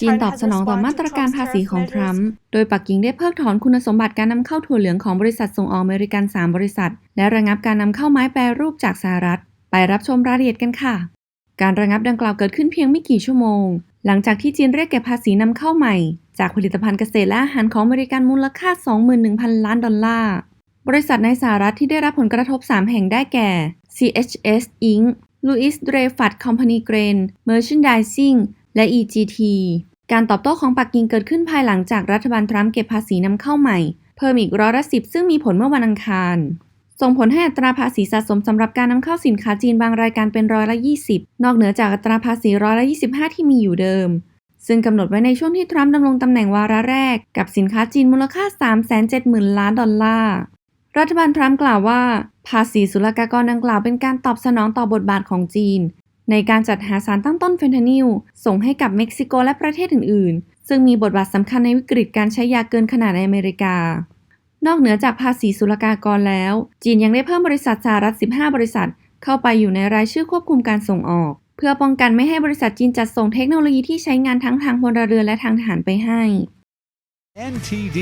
จีนตอบสนองต่อมาตรการภาษีของทรัมป์ โดยปักกิ่งได้เพิกถอนคุณสมบัติการนำเข้าถั่วเหลืองของบริษัทส่งออกอเมริกัน 3 บริษัท และระงับการนำเข้าไม้แปรรูปจากสหรัฐ ไปรับชมรายละเอียดกันค่ะ การระงับดังกล่าวเกิดขึ้นเพียงไม่กี่ชั่วโมง หลังจากที่จีนเรียกเก็บภาษีนำเข้าใหม่ จากผลิตภัณฑ์เกษตรและอาหารของอเมริกันมูลค่า 21,000 ล้านดอลลาร์ บริษัทในสหรัฐที่ได้รับผลกระทบ 3 แห่งได้แก่ CHS Inc. Louis Dreyfus Company Grain Merchandising และ EGT การตอบโต้ของปักกิ่งเกิดขึ้นภายหลังจากรัฐบาลทรัมป์เก็บภาษีนำเข้าใหม่ เพิ่มอีกร้อยละสิบซึ่งมีผลเมื่อวันอังคาร ส่งผลให้อัตราภาษีสะสมสำหรับการนำเข้าสินค้าจีนบางรายการเป็นร้อยละ20 นอกเหนือจากอัตราภาษีร้อยละ25 ที่มีอยู่เดิม ซึ่งกำหนดไว้ในช่วงที่ทรัมป์ดำรงตำแหน่งวาระแรก กับสินค้าจีนมูลค่า 370,000 ล้านดอลลาร์รัฐบาลทรัมป์กล่าวว่า ภาษีศุลกากรดังกล่าวเป็นการตอบสนองต่อบทบาทของจีน ในการจัดหาสารตั้งต้นเฟนทานิลส่งให้กับเม็กซิโกและประเทศอื่น ๆ ซึ่งมีบทบาทสำคัญในวิกฤตการใช้ยาเกินขนาดในอเมริกา นอกเหนือจากภาษีศุลกากรแล้ว จีนยังได้เพิ่มบริษัทสหรัฐ 15 บริษัท เข้าไปอยู่ในรายชื่อควบคุมการส่งออก เพื่อป้องกันไม่ให้บริษัทจีนจัดส่งเทคโนโลยีที่ใช้งานทั้งทางพลเรือนและทางทหารไปให้ NTD